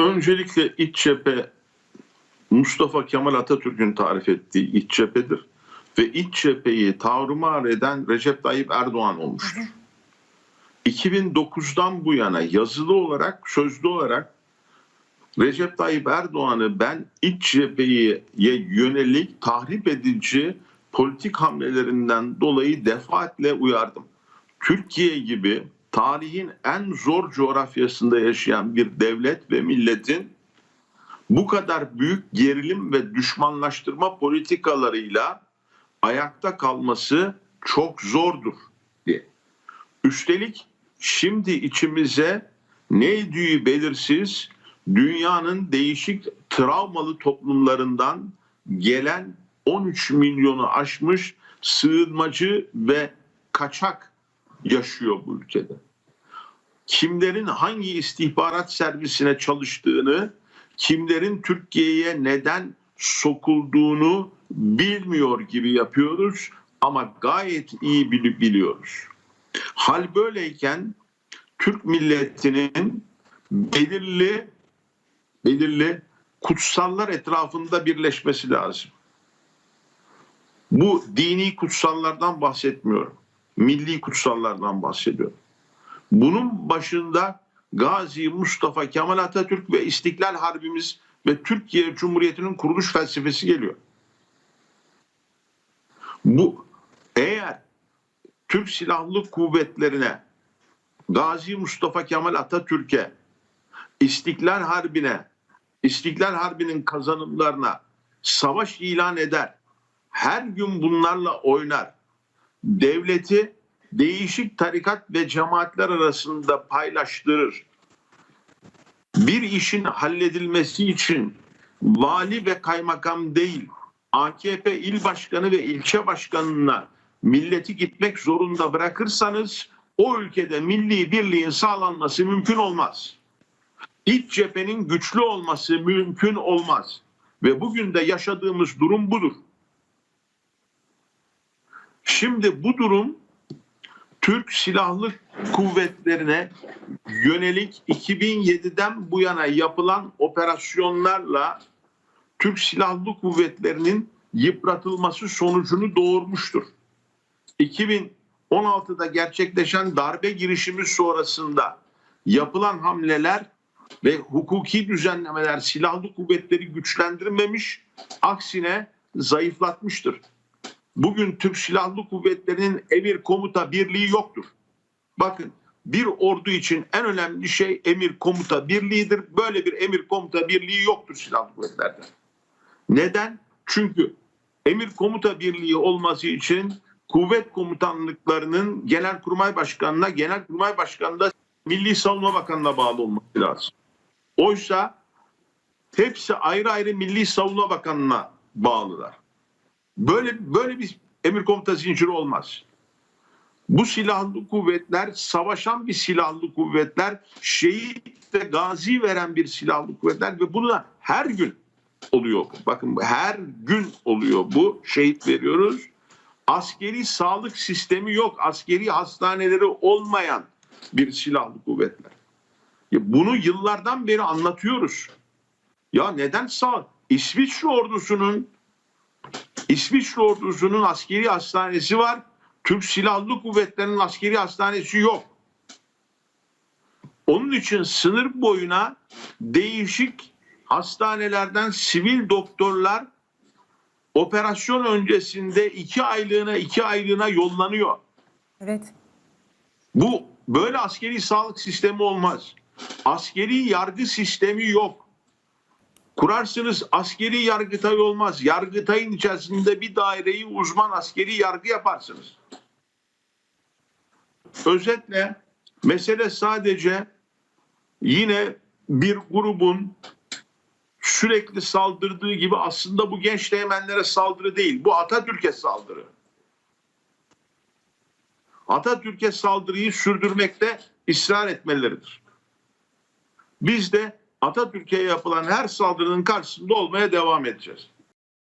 Öncelikle iç cephe Mustafa Kemal Atatürk'ün tarif ettiği iç cephedir. Ve iç cepheyi tavrımar eden Recep Tayyip Erdoğan olmuştur. 2009'dan bu yana yazılı olarak, sözlü olarak Recep Tayyip Erdoğan'ı ben iç cepheye yönelik tahrip edici politik hamlelerinden dolayı defaatle uyardım. Türkiye gibi tarihin en zor coğrafyasında yaşayan bir devlet ve milletin bu kadar büyük gerilim ve düşmanlaştırma politikalarıyla ayakta kalması çok zordur diye. Üstelik şimdi içimize ne idüğü belirsiz dünyanın değişik travmalı toplumlarından gelen 13 milyonu aşmış sığınmacı ve kaçak yaşıyor bu ülkede. Kimlerin hangi istihbarat servisine çalıştığını, kimlerin Türkiye'ye neden sokulduğunu bilmiyor gibi yapıyoruz ama gayet iyi biliyoruz. Hal böyleyken Türk milletinin belirli belirli kutsallar etrafında birleşmesi lazım. Bu dini kutsallardan bahsetmiyorum. Milli kutsallardan bahsediyorum. Bunun başında Gazi Mustafa Kemal Atatürk ve İstiklal Harbimiz ve Türkiye Cumhuriyeti'nin kuruluş felsefesi geliyor. Bu eğer Türk Silahlı Kuvvetlerine Gazi Mustafa Kemal Atatürk'e İstiklal Harbi'ne İstiklal Harbi'nin kazanımlarına savaş ilan eder. Her gün bunlarla oynar. Devleti değişik tarikat ve cemaatler arasında paylaştırır. Bir işin halledilmesi için vali ve kaymakam değil, AKP il başkanı ve ilçe başkanına milleti gitmek zorunda bırakırsanız o ülkede milli birliğin sağlanması mümkün olmaz. İç cephenin güçlü olması mümkün olmaz. Ve bugün de yaşadığımız durum budur. Şimdi bu durum Türk Silahlı Kuvvetlerine yönelik 2007'den bu yana yapılan operasyonlarla Türk Silahlı Kuvvetleri'nin yıpratılması sonucunu doğurmuştur. 2016'da gerçekleşen darbe girişimi sonrasında yapılan hamleler ve hukuki düzenlemeler silahlı kuvvetleri güçlendirmemiş, aksine zayıflatmıştır. Bugün Türk Silahlı Kuvvetleri'nin emir komuta birliği yoktur. Bakın bir ordu için en önemli şey emir komuta birliğidir. Böyle bir emir komuta birliği yoktur silahlı kuvvetlerde. Neden? Çünkü emir komuta birliği olması için kuvvet komutanlıklarının genelkurmay başkanına, genelkurmay başkanı da Milli Savunma Bakanı'na bağlı olması lazım. Oysa hepsi ayrı ayrı Milli Savunma Bakanı'na bağlılar. Böyle böyle bir emir komuta zinciri olmaz. Bu silahlı kuvvetler savaşan bir silahlı kuvvetler, şehit ve gazi veren bir silahlı kuvvetler ve bunu da her gün oluyor. Bakın her gün oluyor bu. Şehit veriyoruz. Askeri sağlık sistemi yok. Askeri hastaneleri olmayan bir silahlı kuvvetler. Bunu yıllardan beri anlatıyoruz. Ya neden sağ İsviçre ordusunun İsviçre ordusunun askeri hastanesi var. Türk Silahlı Kuvvetleri'nin askeri hastanesi yok. Onun için sınır boyuna değişik hastanelerden sivil doktorlar operasyon öncesinde iki aylığına iki aylığına yollanıyor. Evet. Bu böyle askeri sağlık sistemi olmaz. Askeri yargı sistemi yok. Kurarsınız askeri yargıtay olmaz. Yargıtayın içerisinde bir daireyi uzman askeri yargı yaparsınız. Özetle mesele sadece yine bir grubun sürekli saldırdığı gibi aslında bu genç teğmenlere saldırı değil. Bu Atatürk'e saldırı. Atatürk'e saldırıyı sürdürmekte ısrar etmeleridir. Biz de Atatürk'e yapılan her saldırının karşısında olmaya devam edeceğiz.